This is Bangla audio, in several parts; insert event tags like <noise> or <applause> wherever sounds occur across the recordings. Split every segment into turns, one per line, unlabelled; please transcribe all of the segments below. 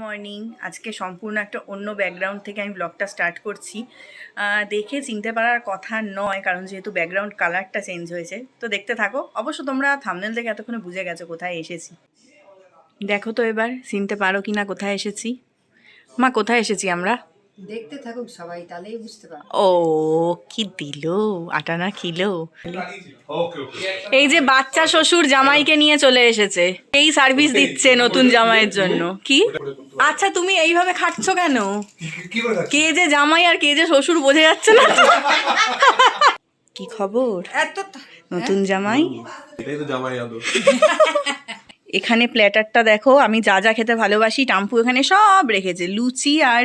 মর্নিং আজকে সম্পূর্ণ একটা অন্য ব্যাকগ্রাউন্ড থেকে আমি ব্লগটা স্টার্ট করছি। দেখে চিনতে পারার কথা নয়, কারণ যেহেতু ব্যাকগ্রাউন্ড কালারটা চেঞ্জ হয়েছে। তো দেখতে থাকো। অবশ্য তোমরা থামনেল থেকে এতক্ষণে বুঝে গেছো কোথায় এসেছি। দেখো তো এবার, চিনতে পারো কি না কোথায় এসেছি। মা, কোথায় এসেছি আমরা?
দেখতে থাকুক সবাই তাহলেই বুঝতে পারবে।
ও কি দিল? আটানা কিলো এই যে বাচ্চা শ্বশুর জামাইকে নিয়ে চলে এসেছে এই সার্ভিস দিচ্ছে নতুন জামাইয়ের জন্য। কি? আচ্ছা তুমি এইভাবে খাটছো কেন? কে যে জামাই আর কে যে শ্বশুর বোঝা যাচ্ছে না কি খবর?
এত
নতুন জামাই?
এটাই তো জামাই আদর।
এখানে প্ল্যাটারটা দেখো আমি যা যা খেতে ভালোবাসি টাম্পু এখানে সব রেখেছে। লুচি আর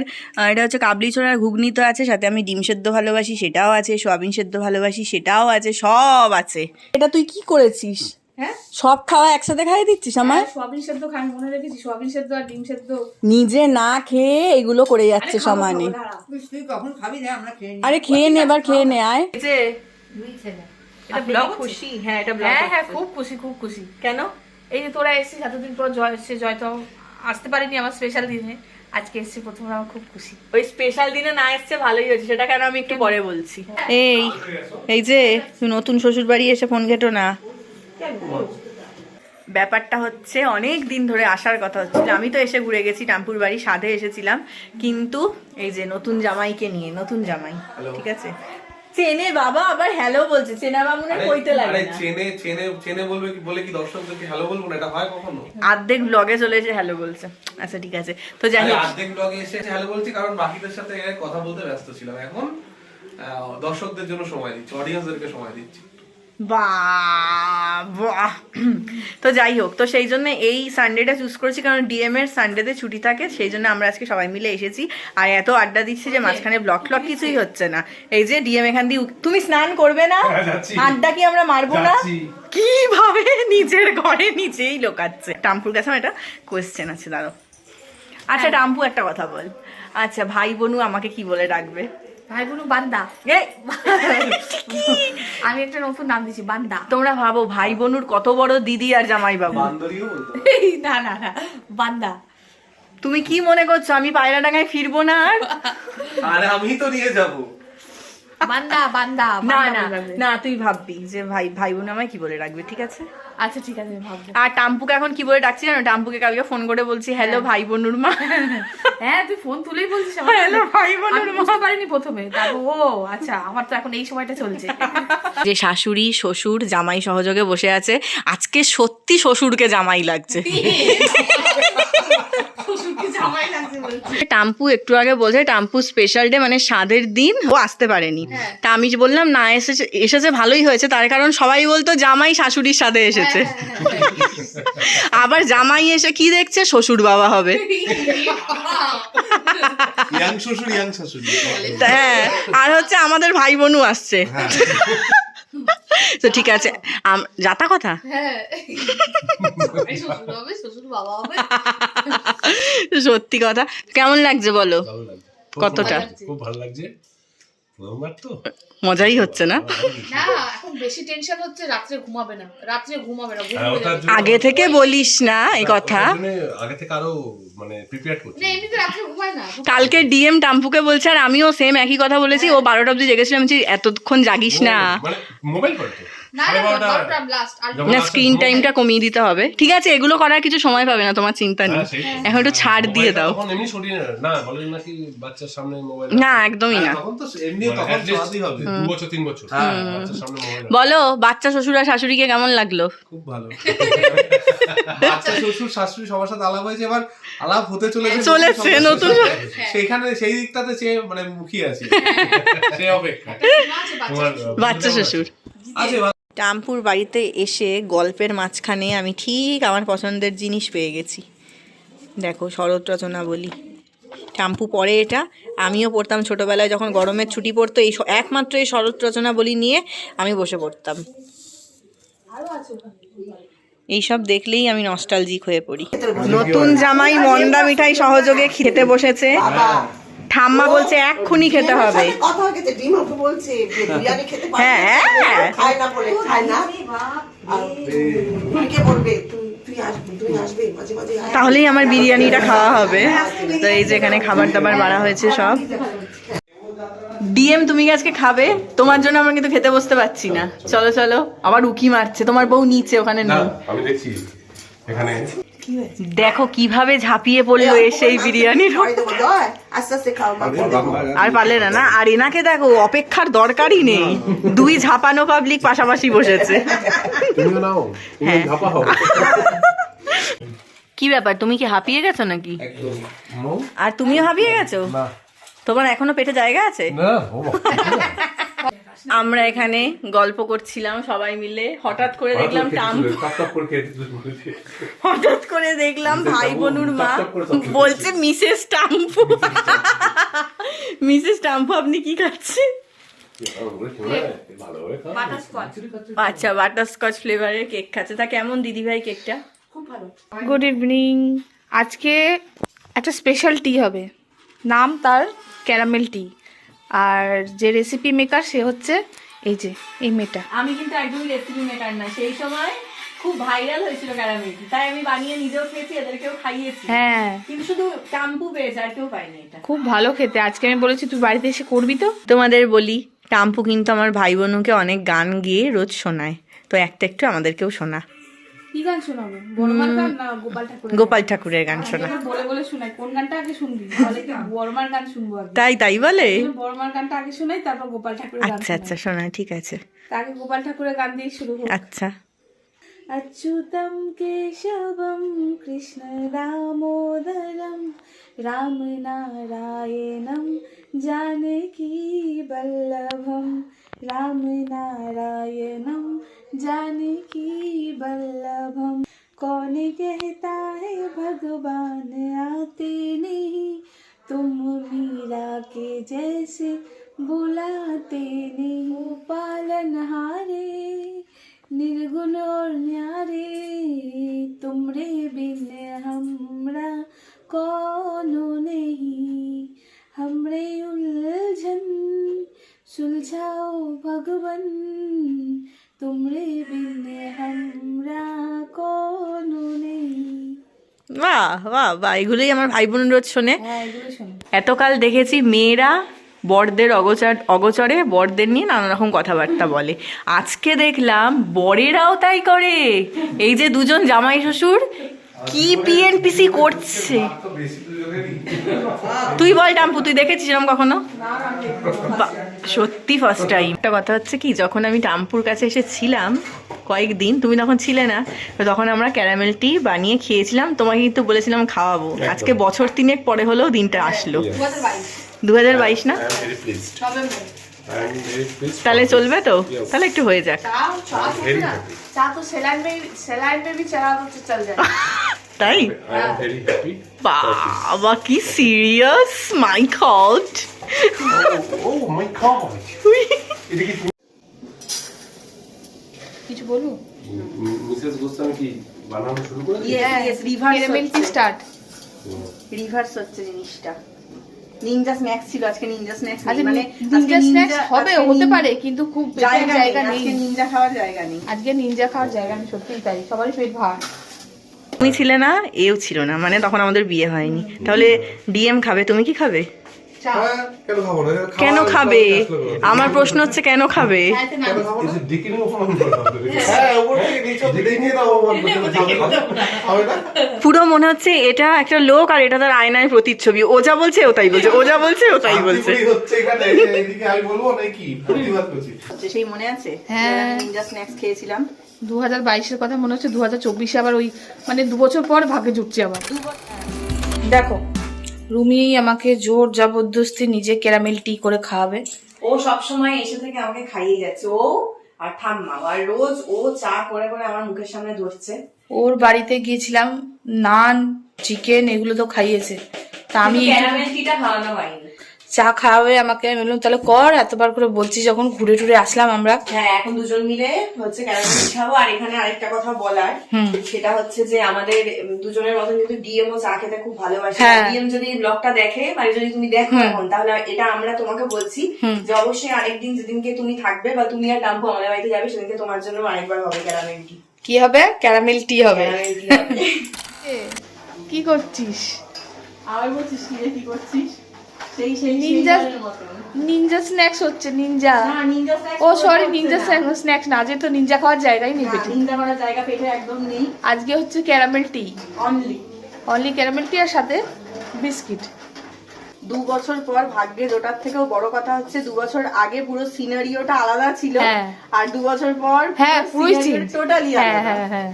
এটা হচ্ছে কাবলি ছোড়ার ঘুগনি তো আছে সাথে আমি ডিম সেদ্ধ ভালোবাসি সেটাও আছে সোয়াবিন সেদ্ধ ভালোবাসি সেটাও আছে সব আছে। এটা তুই কি করেছিস?
হ্যাঁ?
সব খাওয়া একসাথে খাইয়ে দিচ্ছিস আমার
সোয়াবিন সেদ্ধ খান মনে রেখেছি সোয়াবিন সেদ্ধ আর ডিম সেদ্ধ।
নিজে না খেয়ে এগুলো করে যাচ্ছে সমানে।
তুই কখন খাবি রে? আমরা খেয়ে
আরে খেয়ে নে এবার খেয়ে নে আয়।
দুই ছেলে।
এটা ব্লগ খুশি? হ্যাঁ এটা ব্লগ
হ্যাঁ হ্যাঁ খুব খুশি খুব খুশি।
কেন?
এই যে তোরা এসেছিস এতদিন পর জয় এসছে জয় তো আসতে পারিনি আমার স্পেশাল দিনে। আজকে এসেছি প্রথম আমার খুব খুশি।
ওই স্পেশাল দিনে না এসছে ভালোই হয়েছে সেটা কেন আমি একটু পরে বলছি। এই এই যে নতুন শ্বশুর বাড়ি এসে ফোন ঘেটো না। ব্যাপারটা হচ্ছে অনেক দিন ধরে আসার কথা হচ্ছিল। আমি তো এসে ঘুরে গেছি টাম্পুর বাড়ি সাধে এসেছিলাম। কিন্তু এই যে নতুন জামাইকে নিয়ে নতুন জামাই ঠিক আছে? চেনে বাবা আবার হ্যালো বলছে। চেনা বামুনের কইতে লাগে
আরে চেনে চেনে চেনে বলবে কি বলে কি দর্শকদেরকে হ্যালো বলব না? এটা হয় কখনো?
আর্ধেক ব্লগে চলে এসে হ্যালো বলছে। আচ্ছা ঠিক আছে। তো যাই
আরে
হোক।
অর্ধেক ব্লগে এসে হ্যালো বলছি কারণ বাকিদের সাথে কথা বলতে ব্যস্ত ছিলাম। এখন দর্শকদের জন্য সময় দিচ্ছি অডিয়েন্সদেরকে সময় দিচ্ছি।
বাহ। বাহ। তো যাই হোক তো সেই জন্য এই সানডেটা চুজ করেছি কারণ ডিএম এর সানডেতে ছুটি থাকে সেই জন্য আমরা আজকে সবাই মিলে এসেছি। আর এত আড্ডা দিচ্ছি যে মাঝখানে ব্লক ট্লক কিছুই হচ্ছে না। এই যে ডিএম এখান দিয়ে তুমি স্নান করবে না?
হ্যাঁ,
আড্ডা কি আমরা মারবো না? কীভাবে নিজের ঘরে নিজেই লোকাচ্ছে? টাম্পুর কাছে আমার একটা কোয়েশ্চেন আছে দাঁড়ো আচ্ছা টাম্পু একটা কথা বল। আচ্ছা ভাই বোনু আমাকে কি বলে ডাকবে?
ভাই বোনু বান্দা আমি একটা নতুন নাম দিয়েছি বান্দা।
তোমরা ভাবো ভাই বোনুর কত বড় দিদি আর জামাই বাবু
না না না বান্দা।
তুমি কি মনে করছ আমি পায়রা ডাঙায় ফিরবো না আর
আমি তো নিয়ে যাব।
বান্দা বান্দা
না না না তুই ভাববি যে ভাই ভাই বোন আমায় কি বলে রাখবে ঠিক আছে?
আচ্ছা ঠিক আছে ভাববো।
আর টাম্পুকে এখন কি বলে ডাকছি জানো? টাম্পুকে কালকে ফোন করে বলছি হ্যালো ভাই বোনুর মা।
হ্যাঁ তুই ফোন তুলেই বলছিস আমার
হ্যালো ভাই বোনুর মা।
পারিনি প্রথমে। ও আচ্ছা আমার তো এখন এই সময়টা চলছে।
যে শাশুড়ি শ্বশুর জামাই সহযোগে বসে আছে আজকে সত্যি শ্বশুরকে জামাই লাগছে
শ্বশুরকে জামাই লাগছে বলছে
টাম্পু একটু আগে বলছে টাম্পু স্পেশাল ডে মানে স্বাদের দিন। ও আসতে পারেনি।
হ্যাঁ।
তা আমি বললাম না এসেছে এসেছে ভালোই হয়েছে। তার কারণ সবাই বলতো জামাই শাশুড়ির সাথে এসেছে।
হ্যাঁ,
আবার জামাই এসে কি দেখছে? শ্বশুর বাবা হবে।
শ্বশুর শাশুড়ি।
তা হ্যাঁ আর হচ্ছে আমাদের ভাই বোনও আসছে। তো ঠিক আছে আম- যাতা কথা?
হ্যাঁ।
সত্যি কথা। কেমন লাগছে বলো? কতটা?
খুব ভালো লাগছে।
মজাই হচ্ছে না?
না এখন বেশি টেনশন হচ্ছে রাত্রে ঘুমাবে না। রাত্রে ঘুমাবে না ঘুম
হ্যাঁ,
আগে থেকে বলিস না এই কথা।
ওটার জন্য আগে থেকে আরও মানে প্রিপেয়ার করছি।
না এমনিতে রাত্রে ঘুমায় না
কালকে ডিএম টাম্পুকে বলছে আর আমিও সেম একই কথা বলেছি। ও বারোটা অব্দি জেগেছিলাম আমি এতক্ষণ জাগিস না।
মানে মোবাইল
না না
না স্ক্রিন টাইমটা কমিয়ে দিতে হবে। ঠিক আছে এগুলো করার কিছু সময় পাবে না তোমার চিন্তা নেই।
হ্যাঁ,
এখন একটু ছাড় দিয়ে দাও।
না না
না একদমই না।
তো এমনি
মানে
তখন
at least
চালাতেই হবে।
দু বছর তিন বছর।
হ্যাঁ।
বাচ্চার সামনে মোবাইল
বলো বাচ্চা শ্বশুর আর শাশুড়িকে কেমন লাগল?
খুব ভালো। বাচ্চা শ্বশুর শাশুড়ি সবার সাথে আলাপ হয়েছে এবার আলাপ হতে চলেছে
চলেছে,
নতুন। সেইখানে সেই দিকটাতে সে মানে মুখিয়ে আছে।
সে অপেক্ষা।
বাচ্চা
শ্বশুর।
আছে
টাম্পুর বাড়িতে এসে গল্পের মাঝখানে আমি ঠিক আমার পছন্দের জিনিস পেয়ে গেছি। দেখো শরৎ রচনা বলি টাম্পু পড়ে এটা। আমিও পড়তাম ছোটোবেলায় যখন গরমের ছুটি পড়তো, এই একমাত্র এই শরৎ রচনা বলি নিয়ে আমি বসে পড়তাম। এইসব দেখলেই আমি নস্টালজিক হয়ে পড়ি। নতুন জামাই মন্ডা মিঠাই সহযোগে খেতে বসেছে। ঠাম্মা বলছে এক্ষুনি খেতে হবে।
কথা হয়েছে ডিম ওকে বলছে বিরিয়ানি খেতে পারবে
হ্যাঁ, হ্যাঁ।
খায় না বলে খায় না। কে বলবে তুই তুই আসবি তুই আসবি মাঝে মাঝে আয়।
তাহলেই আমার বিরিয়ানিটা খাওয়া হবে। তো এই যে এখানে খাবার দাবার বাড়া হয়েছে সব। ডিএম তুমি কি আজকে খাবে? তোমার জন্য আমরা কিন্তু খেতে বসতে পারছি না। চলো চলো। আবার উকি মারছে। তোমার বউ নিচে ওখানে
না
নেই।
আমি দেখছি। এখানে
দেখো কীভাবে ঝাঁপিয়ে পড়ল এসে এই বিরিয়ানির। আর পারলে না না? আর এনাকে দেখো অপেক্ষার দরকারই নেই। দুই ঝাপানো পাবলিক পাশাপাশি বসেছে। হ্যাঁ। কি ব্যাপার তুমি কি হাঁপিয়ে গেছো নাকি? আর তুমিও হাঁপিয়ে গেছো? তোমার এখনও পেটে জায়গা আছে?
না ও
আমরা এখানে গল্প করছিলাম সবাই মিলে। হঠাৎ করে দেখলাম হঠাৎ করে দেখলাম ভাই বোনুর মা বলছে মিসেস টাম্পু। মিসেস টাম্পু। আপনি কি খাচ্ছেন? আচ্ছা বাটারস্কচ ফ্লেভারের কেক খাচ্ছে। তা কেমন দিদিভাই কেকটা
গুড ইভিনিং আজকে একটা স্পেশাল টি হবে। নাম তার ক্যারামেল টি আর যে রেসিপি মেকার সে হচ্ছে এই যে এই মেয়েটা।
আমি কিন্তু একদমই রেসিপি মেকার না সেই সময় খুব ভাইরাল হয়েছিল ক্যারামেলটি তাই আমি বানিয়ে নিজেও খেয়েছি এদেরকেও খাইয়েছি।
হ্যাঁ।
কিন্তু শুধু টাম্পু পেয়েছে আর কেউ পাইনি এটা।
খুব ভালো খেতে আজকে আমি বলেছি তুই বাড়িতে এসে করবি তো?
তোমাদের বলি টাম্পু কিন্তু আমার ভাই বোনুকে অনেক গান গিয়ে রোজ শোনায় তো একটা একটু আমাদেরকেও শোনা।
কি গান শোনাবো বর্মার গান না গোপাল ঠাকুর
গোপাল ঠাকুরের গান শোনা
বলে বলে শোনাই কোন গানটা আগে শুনবি তাহলে কি বর্মার <laughs> গান শুনবো আগে
তাই তাই বলে
বর্মার গানটা আগে শোনাই তারপর গোপাল ঠাকুরের গান
আচ্ছা আচ্ছা শোনা ঠিক আছে
শোনাই। আগে গোপাল ঠাকুরের গান দিয়ে শুরু হোক
আচ্ছা
अच्युतं केशवं कृष्णदामोदरं रामनारायणं जानकीवल्लभं रामनारायणं जानकीवल्लभं कौन कहता है, भगवान आते नहीं। तुम मीरा के जैसे बुलाते नहीं। पालनहारे निर्गुण और न्यारे। तुमरे बिन हमरा कौनो नहीं। हमरे उलझन, सुलझाओ भगवन। तुमरे बिन हमरा कौनो नहीं
বাহ বাহ বাহ এগুলোই আমার ভাই বোন রোজ শোনে
হ্যাঁ এগুলো শোনো
এতকাল দেখেছি মেয়েরা বরদের অগোচর অগোচরে বরদের নিয়ে নানা রকম কথাবার্তা বলে আজকে দেখলাম বরেরাও তাই করে এই যে দুজন জামাই শ্বশুর কি পিএনপিসি করছে? তুই বল টাম্পু তুই দেখেছিস এরকম কখনো? সত্যি ফার্স্ট টাইম একটা কথা হচ্ছে কি যখন আমি টাম্পুর কাছে এসেছিলাম কয়েকদিন তুমি তখন ছিলে না তো তখন আমরা ক্যারামেলটি বানিয়ে খেয়েছিলাম তোমাকে কিন্তু বলেছিলাম খাওয়াবো। আজকে বছর তিনেক পরে হলেও দিনটা আসলো। দু হাজার বাইশ। না? তাহলে চলবে তো? তাহলে একটু হয়ে যাক। <laughs> তাই? বাবা কি সিরিয়াস মাই গড
কিছু বলো
মিসেস গোস্বামী কি বানানো শুরু করে
দিয়েছে স্টার্ট
রিভার্স হচ্ছে জিনিসটা। নিনজা স্ন্যাক্স ছিল আজকে নিনজা স্ন্যাক্স
মানে নিনজা স্ন্যাক্স হবে হতে পারে কিন্তু খুব
জায়গা নেই আজকে নিনজা খাওয়ার জায়গা নেই।
আজকে নিনজা খাওয়ার জায়গা নেই সত্যিই তাই সবারই পেট ভার।
তুমি ছিলে না এও ছিল না মানে তখন আমাদের বিয়ে হয়নি। তাহলে ডিএম খাবে তুমি কি খাবে?
কেন খাব না?
কেন খাবে? আমার প্রশ্ন হচ্ছে কেন খাবে?
হ্যাঁ
পুরো মনে হচ্ছে এটা একটা লোক আর এটা তার আয়নায় প্রতিচ্ছবি। ও যা বলছে ও তাই বলছে। ও যা বলছে ও তাই বলছে।
শান্তিপুরি হচ্ছে এখানে। <laughs> এদিকে আমি বলব নাকি? প্রতিবাদ করছি।
সেই মনে আছে?
হ্যাঁ।
স্ন্যাক্স খেয়েছিলাম।
দু হাজার বাইশের কথা মনে হচ্ছে দু হাজার চব্বিশে আবার ওই মানে দু বছর পর ভাগে জুটছি আবার। দেখো রুমি আমাকে জোর জবরদস্তি নিজে ক্যারামেল টি করে খাওয়াবে।
ও সব সময় এসে থেকে আমাকে খাইয়ে যাচ্ছে। ও আর ঠাম্মা আর রোজ ও চা করে করে আমার মুখের সামনে ধরছে।
ওর বাড়িতে গিয়েছিলাম নান চিকেন এগুলো তো খাইয়েছে। তা আমি
ক্যারামেল টিটা খাওয়ানো হয়নি।
চা খাওয়াবে আমাকে। আমি বললাম তাহলে কর এতবার করে বলছি যখন ঘুরে টুরে আসলাম আমরা।
হ্যাঁ এখন দুজন মিলে হচ্ছে ক্যারামেল খাব। আর এখানে আরেকটা কথা বলার সেটা হচ্ছে যে আমাদের দুজনের মতন কিন্তু ডিএম ও চা খেতে খুব ভালোবাসে।
হ্যাঁ।
ডিএম যদি ব্লগটা দেখে মানে যদি তুমি দেখো এখন তাহলে এটা আমরা তোমাকে বলছি যে অবশ্যই আরেকদিন যেদিনকে তুমি থাকবে বা তুমি আর টাম্পু আমাদের বাড়িতে যাবে সেদিনকে তোমার জন্য আরেকবার হবে ক্যারামেল টি।
কি হবে? ক্যারামেল টি হবে। <laughs> কি করছিস?
আবার বলছিস কি করছিস?
নিনজা নিনজা স্ন্যাক্স হচ্ছে নিনজা
নিনজা
ও সরি নিনজা স্ন্যাক্স না। তো নিনজা খাওয়ার জায়গাই নেই পেটে
নিনজা করার জায়গা পেটে একদম নেই।
আজকে হচ্ছে caramel tea
only
only caramel tea আর সাথে বিস্কিট।
দু বছর পর ভাগ্যের ওটার থেকেও বড় কথা হচ্ছে দু বছর আগে পুরো সিনারিওটা আলাদা ছিল
হ্যাঁ।
আর দু বছর পর
হ্যাঁ হ্যাঁ হ্যাঁ হ্যাঁ।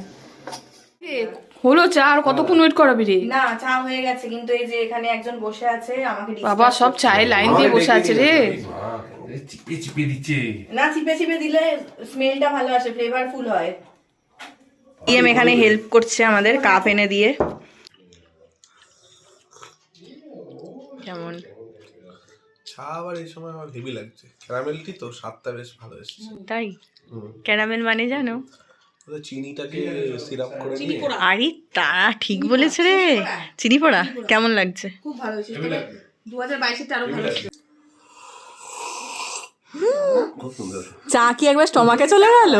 হলো চা আর কতক্ষণ ওয়েট করাবি রে?
না চা হয়ে গেছে কিন্তু এই যে এখানে একজন বসে আছে আমাকে
বাবা সব। চায়ের লাইন দিয়ে বসে আছে রে।
চিপে চিপে দিচ্ছে।
না চিপে চিপে দিলে স্মেলটা ভালো আসে ফ্লেভারফুল হয়। ইএম এখানে হেল্প করছে আমাদের কাপ এনে দিয়ে। কেমন?
চা আবার এই সময় আমার হেভি লাগছে। ক্যারামেলটি তো স্বাদটা বেশ ভালো এসেছে।
তাই? ক্যারামেল মানে জানো?
চিনিটাকে সিরাপ করে নিয়ে।
আরে তা ঠিক বলেছে রে। চিনি পড়া কেমন লাগছে?
খুব ভালো হয়েছে। দু হাজার আরও ভালো
চা কি একবার স্টমাকে চলে গেল?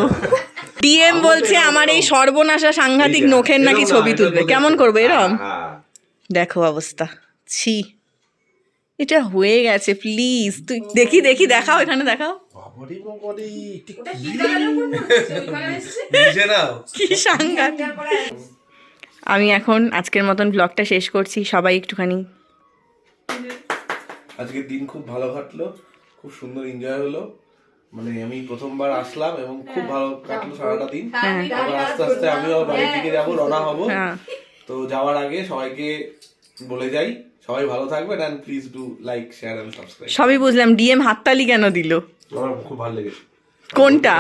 ডিএম বলছে আমার এই সর্বনাশা সাংঘাতিক নখের নাকি ছবি তুলবে। কেমন করবে এরম? দেখো অবস্থা। ছি। এটা হয়ে গেছে প্লিজ তুই দেখি দেখি দেখাও এখানে দেখাও।
বাবারি বাবারি বুঝে নাও।
কি সাংঘাতিক। আমি এখন আজকের মতন ব্লগটা শেষ করছি সবাই একটুখানি।
আজকের দিন খুব ভালো কাটলো খুব সুন্দর এনজয় হলো। মানে আমি প্রথমবার আসলাম এবং খুব ভালো কাটলো সারাটা দিন। এবার আস্তে আস্তে আমিও বাড়ির দিকে যাব রওনা হব।
হ্যাঁ।
তো যাওয়ার আগে সবাইকে বলে যাই সবাই ভালো থাকবেন and please do like share and subscribe
সবই বুঝলাম ডিএম হাততালি কেন দিল?
আমার খুব ভালো লেগেছে।
কোনটা?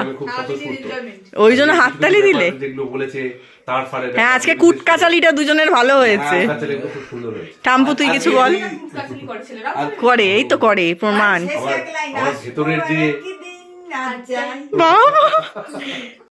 ওই জন্য হাততালি দিলে?
যেগুলো বলেছে
হ্যাঁ আজকে কুটকাচালিটা দুজনের ভালো হয়েছে।
খুব
টাম্পু তুই কিছু বল? করে এই তো করে প্রমাণ।
ভেতরের যে
বাবা